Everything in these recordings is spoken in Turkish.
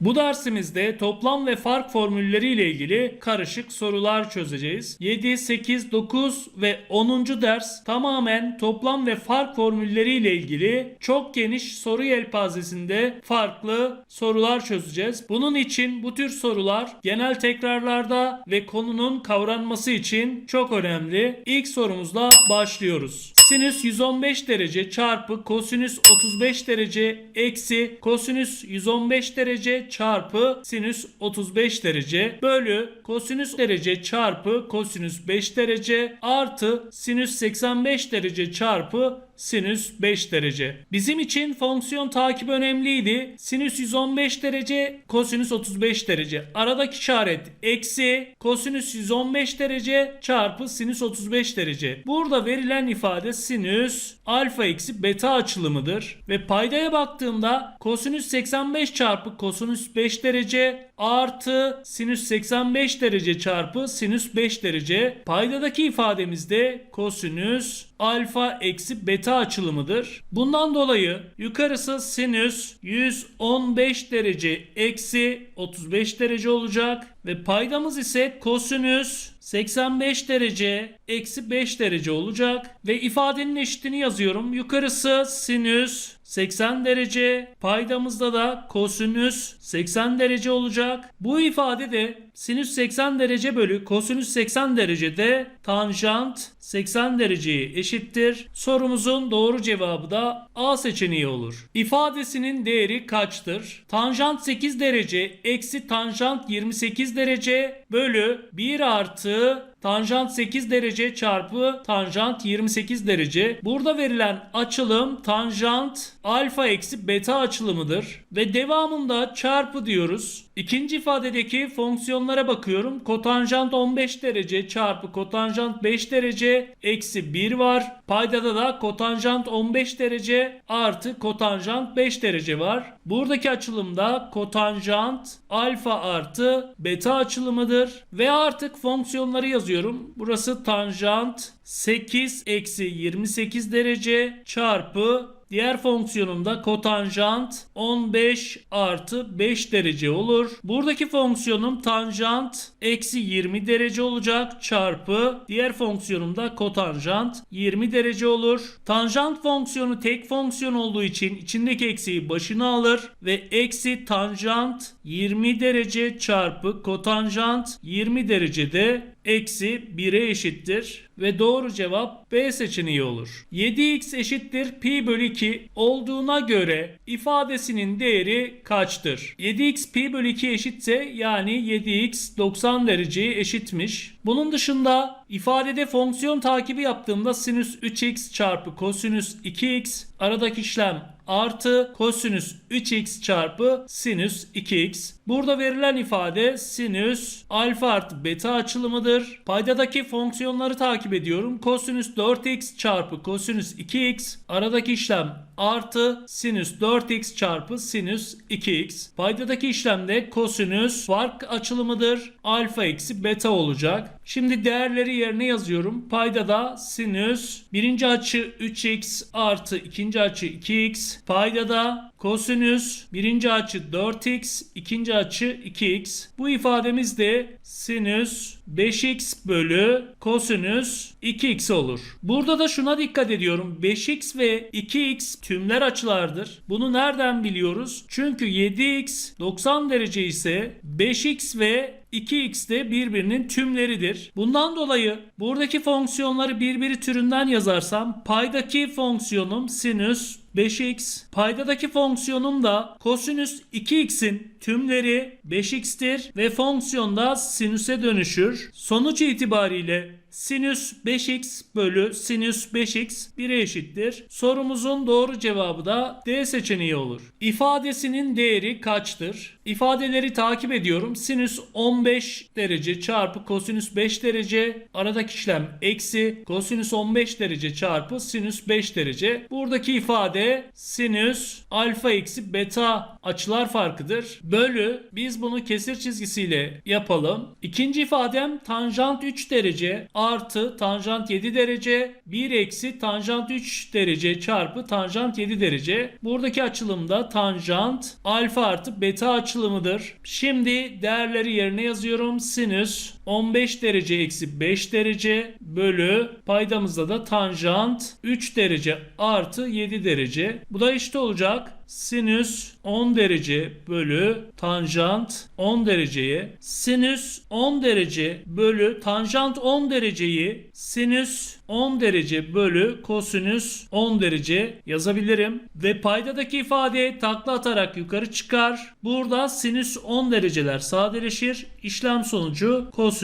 Bu dersimizde toplam ve fark formülleri ile ilgili karışık sorular çözeceğiz. 7, 8, 9 ve 10. ders tamamen toplam ve fark formülleri ile ilgili çok geniş soru yelpazesinde farklı sorular çözeceğiz. Bunun için bu tür sorular genel tekrarlarda ve konunun kavranması için çok önemli. İlk sorumuzla başlıyoruz. Sinüs 115 derece çarpı kosinüs 35 derece eksi kosinüs 115 derece çarpı sinüs 35 derece bölü kosinüs derece çarpı kosinüs 5 derece artı sinüs 85 derece çarpı sinüs 5 derece. Bizim için fonksiyon takibi önemliydi. Sinüs 115 derece, kosinüs 35 derece. Aradaki işaret eksi kosinüs 115 derece çarpı sinüs 35 derece. Burada verilen ifade sinüs alfa eksi beta açılımıdır. Ve paydaya baktığımda kosinüs 85 çarpı kosinüs 5 derece artı sinüs 85 derece çarpı sinüs 5 derece. Paydadaki ifademizde kosinüs alfa eksi beta açılımıdır. Bundan dolayı yukarısı sinüs 115 derece eksi 35 derece olacak ve paydamız ise kosinüs 85 derece eksi 5 derece olacak ve ifadenin eşitini yazıyorum. Yukarısı sinüs 80 derece paydamızda da kosinüs 80 derece olacak. Bu ifade de sinüs 80 derece bölü kosinüs 80 derecede tanjant 80 dereceye eşittir. Sorumuzun doğru cevabı da A seçeneği olur. İfadesinin değeri kaçtır? Tanjant 8 derece eksi tanjant 28 derece bölü 1 artı Tanjant 8 derece çarpı tanjant 28 derece. Burada verilen açılım tanjant alfa eksi beta açılımıdır. Ve devamında çarpı diyoruz. İkinci ifadedeki fonksiyonlara bakıyorum. Kotanjant 15 derece çarpı kotanjant 5 derece eksi 1 var. Paydada da kotanjant 15 derece artı kotanjant 5 derece var. Buradaki açılımda kotanjant alfa artı beta açılımıdır. Ve artık fonksiyonları yazıyorum. Burası tanjant 8 eksi 28 derece çarpı Diğer fonksiyonumda kotanjant 15 artı 5 derece olur. Buradaki fonksiyonum tanjant eksi 20 derece olacak çarpı diğer fonksiyonumda kotanjant 20 derece olur. Tanjant fonksiyonu tek fonksiyon olduğu için içindeki eksiği başına alır ve eksi tanjant 20 derece çarpı kotanjant 20 derecede eksi 1'e eşittir ve doğru cevap B seçeneği olur. 7x eşittir pi bölü 2 olduğuna göre ifadesinin değeri kaçtır? 7x pi bölü 2 eşitse yani 7x 90 dereceye eşitmiş. Bunun dışında ifadede fonksiyon takibi yaptığımda sinüs 3x çarpı kosinüs 2x aradaki işlem artı kosinüs 3x çarpı sinüs 2x. Burada verilen ifade sinüs alfa artı beta açılımıdır. Paydadaki fonksiyonları takip ediyorum. Kosinüs 4x çarpı kosinüs 2x. Aradaki işlem artı sinüs 4x çarpı sinüs 2x. Paydadaki işlemde kosinüs fark açılımıdır. Alfa eksi beta olacak. Şimdi değerleri yerine yazıyorum. Paydada sinüs birinci açı 3x artı ikinci açı 2x. Paydada kosinüs birinci açı 4x, ikinci açı 2x. Bu ifademiz de sinüs 5x bölü kosinüs 2x olur. Burada da şuna dikkat ediyorum. 5x ve 2x tümler açılardır. Bunu nereden biliyoruz? Çünkü 7x 90 derece ise 5x ve 2x de birbirinin tümleridir. Bundan dolayı buradaki fonksiyonları birbiri türünden yazarsam paydaki fonksiyonum sinüs 5x. Paydadaki fonksiyonum da kosinüs 2x'in tümleri 5x'tir ve fonksiyonda sinüse dönüşür. Sonuç itibariyle sinüs 5x bölü sinüs 5x 1'e eşittir. Sorumuzun doğru cevabı da D seçeneği olur. İfadesinin değeri kaçtır? İfadeleri takip ediyorum. Sinüs 15 derece çarpı kosinüs 5 derece. Aradaki işlem eksi kosinüs 15 derece çarpı sinüs 5 derece. Buradaki ifade sinüs alfa eksi beta açılar farkıdır. Bölü biz bunu kesir çizgisiyle yapalım. İkinci ifadem tanjant 3 derece artı tanjant 7 derece 1 eksi tanjant 3 derece çarpı tanjant 7 derece. Buradaki açılımda tanjant alfa artı beta açılımıdır. Şimdi değerleri yerine yazıyorum. Sinüs 15 derece eksi 5 derece bölü paydamızda da tanjant 3 derece artı 7 derece. Bu da eşit olacak. Sinüs 10 derece bölü tanjant 10 dereceye sinüs 10 derece bölü tanjant 10 dereceyi sinüs 10 derece bölü kosinüs 10 derece yazabilirim. Ve paydadaki ifade takla atarak yukarı çıkar. Burada sinüs 10 dereceler sadeleşir. İşlem sonucu kosinüs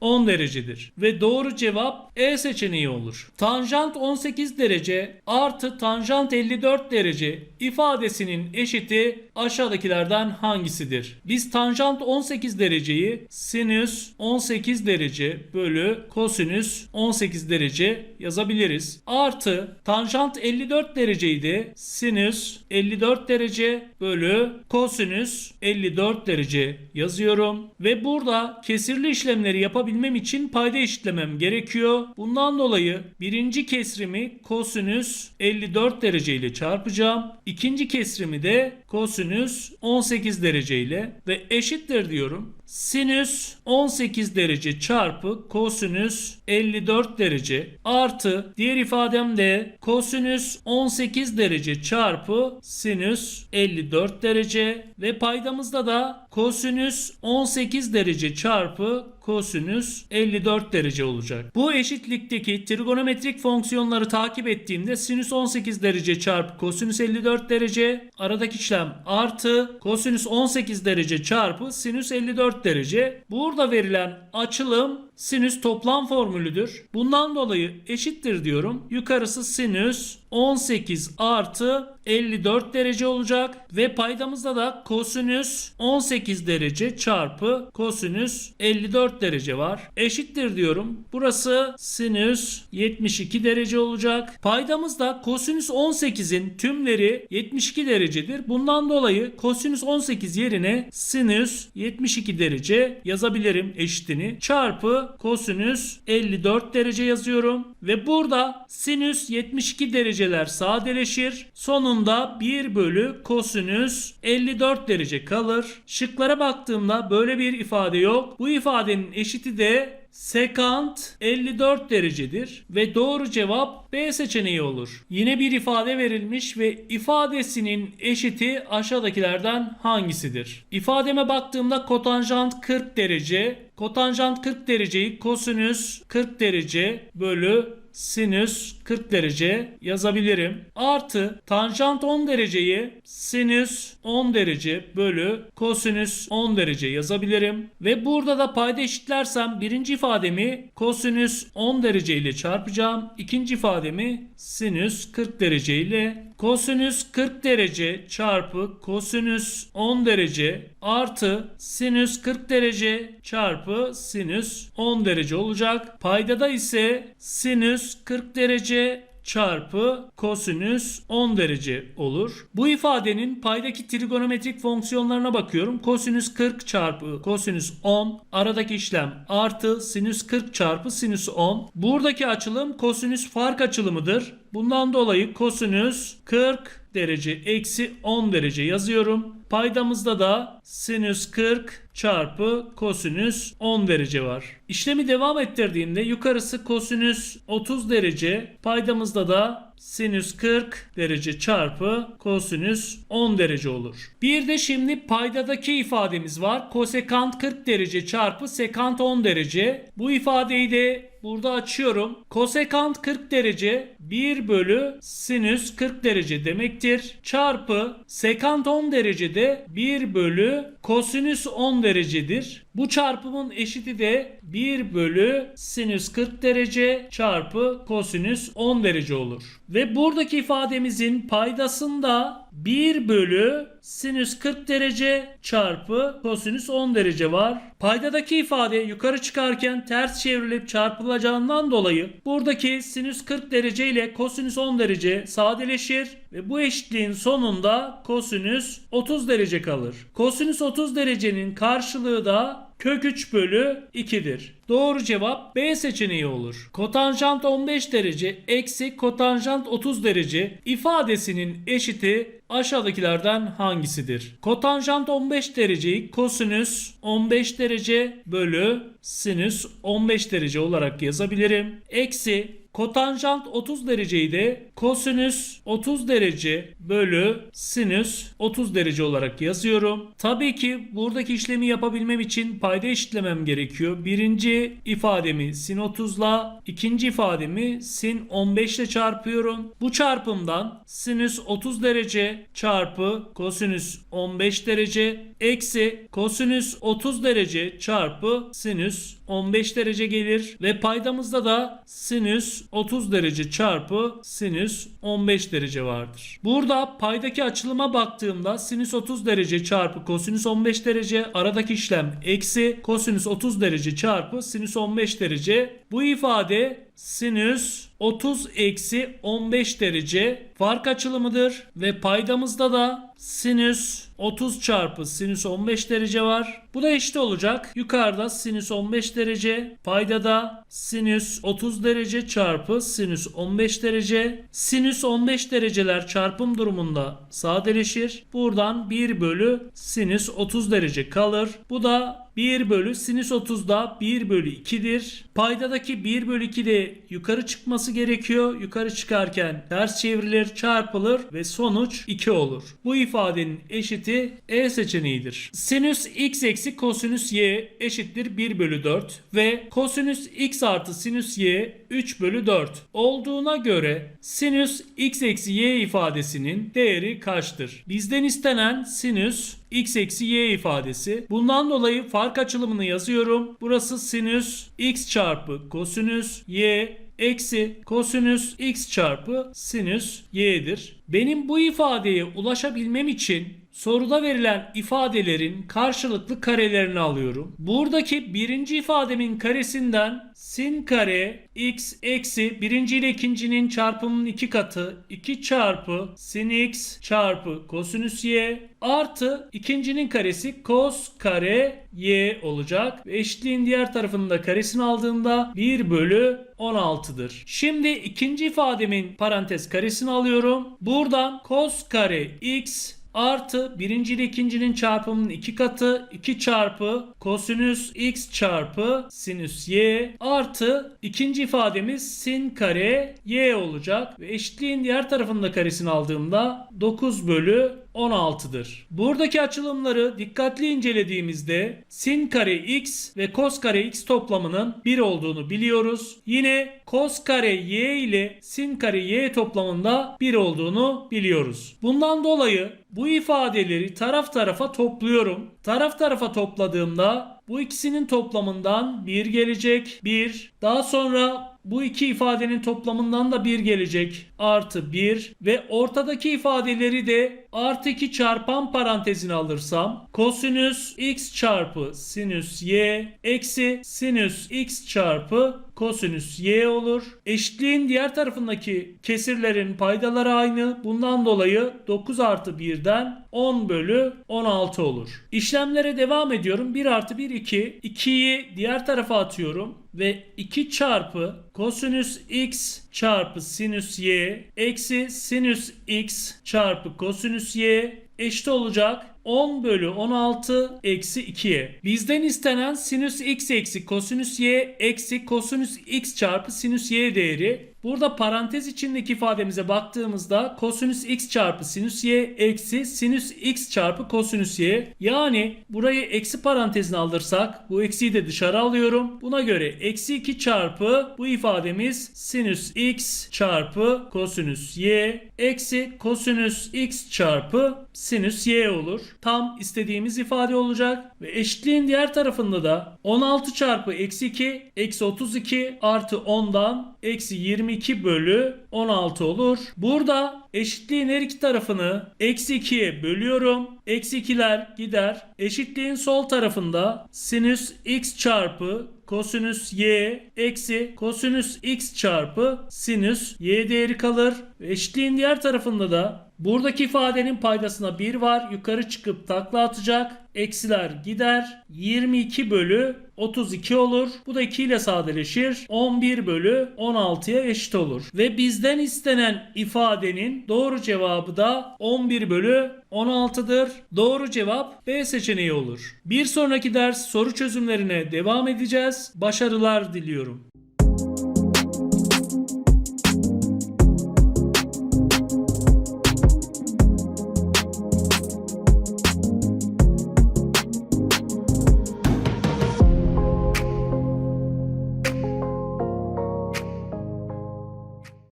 10 derecedir. Ve doğru cevap E seçeneği olur. Tanjant 18 derece artı tanjant 54 derece ifadesinin eşiti aşağıdakilerden hangisidir? Biz tanjant 18 dereceyi sinüs 18 derece bölü kosinüs 18 derece yazabiliriz. Artı tanjant 54 dereceyi de sinüs 54 derece bölü kosinüs 54 derece yazıyorum. Ve burada kesirli işlemleri yapabilmem için payda eşitlemem gerekiyor. Bundan dolayı birinci kesrimi kosinüs 54 derece ile çarpacağım. İkinci kesrimi de kosinüs 18 derece ile ve eşittir diyorum. Sinüs 18 derece çarpı kosinüs 54 derece artı diğer ifademde kosinüs 18 derece çarpı sinüs 54 derece ve paydamızda da kosinüs 18 derece çarpı kosinüs 54 derece olacak. Bu eşitlikteki trigonometrik fonksiyonları takip ettiğimde sinüs 18 derece çarpı kosinüs 54 derece aradaki işlem artı kosinüs 18 derece çarpı sinüs 54 derece. Burada verilen açılım sinüs toplam formülüdür. Bundan dolayı eşittir diyorum. Yukarısı sinüs 18 artı 54 derece olacak ve paydamızda da kosinüs 18 derece çarpı kosinüs 54 derece var. Eşittir diyorum. Burası sinüs 72 derece olacak. Paydamızda kosinüs 18'in tümleri 72 derecedir. Bundan dolayı kosinüs 18 yerine sinüs 72 derece yazabilirim eşitini. Çarpı kosinüs 54 derece yazıyorum. Ve burada sinüs 72 dereceler sadeleşir. Sonunda 1 bölü kosinüs 54 derece kalır. Şıklara baktığımda böyle bir ifade yok. Bu ifadenin eşiti de sekant 54 derecedir ve doğru cevap B seçeneği olur. Yine bir ifade verilmiş ve ifadesinin eşiti aşağıdakilerden hangisidir? İfademe baktığımda kotanjant 40 derece, kotanjant 40 dereceyi kosinüs 40 derece bölü sinüs 40 derece yazabilirim. Artı tanjant 10 dereceyi sinüs 10 derece bölü kosinüs 10 derece yazabilirim. Ve burada da payda eşitlersem birinci ifademi kosinüs 10 derece ile çarpacağım. İkinci ifademi sinüs 40 derece ile kosinüs 40 derece çarpı kosinüs 10 derece artı sinüs 40 derece çarpı sinüs 10 derece olacak. Paydada ise sinüs 40 derece çarpı kosinüs 10 derece olur. Bu ifadenin paydaki trigonometrik fonksiyonlarına bakıyorum. Kosinüs 40 çarpı kosinüs 10 aradaki işlem artı sinüs 40 çarpı sinüs 10. Buradaki açılım kosinüs fark açılımıdır. Bundan dolayı kosinüs 40 derece eksi 10 derece yazıyorum. Paydamızda da sinüs 40 çarpı kosinüs 10 derece var. İşlemi devam ettirdiğimde yukarısı kosinüs 30 derece, paydamızda da sinüs 40 derece çarpı kosinüs 10 derece olur. Bir de şimdi paydadaki ifademiz var. Kosekant 40 derece çarpı sekant 10 derece. Bu ifadeyi de burada açıyorum. Kosekant 40 derece 1 bölü sinüs 40 derece demektir. Çarpı sekant 10 derecede 1 bölü kosinüs 10 derecedir. Bu çarpımın eşiti de 1 bölü sinüs 40 derece çarpı kosinüs 10 derece olur. Ve buradaki ifademizin paydasında 1 bölü sinüs 40 derece çarpı kosinüs 10 derece var. Paydadaki ifade yukarı çıkarken ters çevrilip çarpılacağından dolayı buradaki sinüs 40 derece ile kosinüs 10 derece sadeleşir ve bu eşitliğin sonunda kosinüs 30 derece kalır. Kosinüs 30 derecenin karşılığı da kök 3 bölü 2'dir. Doğru cevap B seçeneği olur. Kotanjant 15 derece eksi kotanjant 30 derece ifadesinin eşiti aşağıdakilerden hangisidir? Kotanjant 15 dereceyi kosinüs 15 derece bölü sinüs 15 derece olarak yazabilirim. Eksi Kotanjant 30 dereceyi de kosinüs 30 derece bölü sinüs 30 derece olarak yazıyorum. Tabii ki buradaki işlemi yapabilmem için payda eşitlemem gerekiyor. Birinci ifademi sin 30 ile ikinci ifademi sin 15 ile çarpıyorum. Bu çarpımdan sinüs 30 derece çarpı kosinüs 15 derece eksi kosinüs 30 derece çarpı sinüs 15 derece gelir ve paydamızda da sinüs 30 derece çarpı sinüs 15 derece vardır. Burada paydaki açılıma baktığımda sinüs 30 derece çarpı kosinüs 15 derece aradaki işlem eksi kosinüs 30 derece çarpı sinüs 15 derece. Bu ifade sinüs 30 eksi 15 derece fark açılımıdır ve paydamızda da sinüs 30 çarpı sinüs 15 derece var. Bu da eşit olacak. Yukarıda sinüs 15 derece, paydada sinüs 30 derece çarpı sinüs 15 derece. Sinüs 15 dereceler çarpım durumunda sadeleşir. Buradan 1 bölü sinüs 30 derece kalır. Bu da 1 bölü sinüs 30'da 1 bölü 2'dir. Paydadaki 1 bölü 2 de yukarı çıkması gerekiyor. Yukarı çıkarken ters çevrilir, çarpılır ve sonuç 2 olur. Bu ifadenin eşiti E seçeneğidir. Sinüs x eksi kosinüs y eşittir 1 bölü 4 ve kosinüs x artı sinüs y 3 bölü 4 olduğuna göre sinüs x eksi y ifadesinin değeri kaçtır? Bizden istenen sinüs x eksi y ifadesi. Bundan dolayı fark açılımını yazıyorum. Burası sinüs x çarpı kosinüs y eksi kosinüs x çarpı sinüs y'dir. Benim bu ifadeye ulaşabilmem için soruda verilen ifadelerin karşılıklı karelerini alıyorum. Buradaki birinci ifademin karesinden sin kare x eksi birinci ile ikincinin çarpımının iki katı 2 çarpı sin x çarpı kosinüs y artı ikincinin karesi cos kare y olacak. Ve eşitliğin diğer tarafının da karesini aldığımda 1 bölü 16'dır. Şimdi ikinci ifademin parantez karesini alıyorum. Buradan cos kare x artı birinci ile ikincinin çarpımının iki katı 2 çarpı kosinüs x çarpı sinüs y artı ikinci ifademiz sin kare y olacak. Ve eşitliğin diğer tarafında karesini aldığımda 9 bölü 16'dır. Buradaki açılımları dikkatli incelediğimizde sin kare x ve cos kare x toplamının 1 olduğunu biliyoruz. Yine cos kare y ile sin kare y toplamında 1 olduğunu biliyoruz. Bundan dolayı bu ifadeleri taraf tarafa topluyorum. Taraf tarafa topladığımda bu ikisinin toplamından 1 gelecek. 1. Daha sonra bu iki ifadenin toplamından da 1 gelecek. Artı 1 ve ortadaki ifadeleri de artı 2 çarpan parantezine alırsam kosinüs x çarpı sinüs y eksi sinüs x çarpı kosinüs y olur. Eşitliğin diğer tarafındaki kesirlerin paydaları aynı. Bundan dolayı 9 artı 1'den 10 bölü 16 olur. İşlemlere devam ediyorum. 1 artı 1 2. 2'yi diğer tarafa atıyorum ve 2 çarpı kosinüs x çarpı sinüs y eksi sinüs x çarpı kosinüs y eşit olacak 10 bölü 16 eksi 2'ye. Bizden istenen sinüs x eksi kosinüs y eksi kosinüs x çarpı sinüs y değeri. Burada parantez içindeki ifademize baktığımızda kosinüs x çarpı sinüs y eksi sinüs x çarpı kosinüs y. Yani burayı eksi parantezine alırsak bu eksiyi de dışarı alıyorum. Buna göre eksi 2 çarpı bu ifademiz sinüs x çarpı kosinüs y eksi kosinüs x çarpı sinüs y olur. Tam istediğimiz ifade olacak ve eşitliğin diğer tarafında da 16 çarpı eksi 2 eksi 32 artı 10'dan eksi 22 bölü 16 olur. Burada eşitliğin her iki tarafını eksi 2'ye bölüyorum. Eksi 2'ler gider. Eşitliğin sol tarafında sinüs x çarpı kosinüs y eksi kosinüs x çarpı sinüs y değeri kalır. Eşitliğin diğer tarafında da Buradaki ifadenin paydasına 1 var. Yukarı çıkıp takla atacak. Eksiler gider. 22 bölü 32 olur. Bu da 2 ile sadeleşir. 11 bölü 16'ya eşit olur. Ve bizden istenen ifadenin doğru cevabı da 11 bölü 16'dır. Doğru cevap B seçeneği olur. Bir sonraki ders soru çözümlerine devam edeceğiz. Başarılar diliyorum.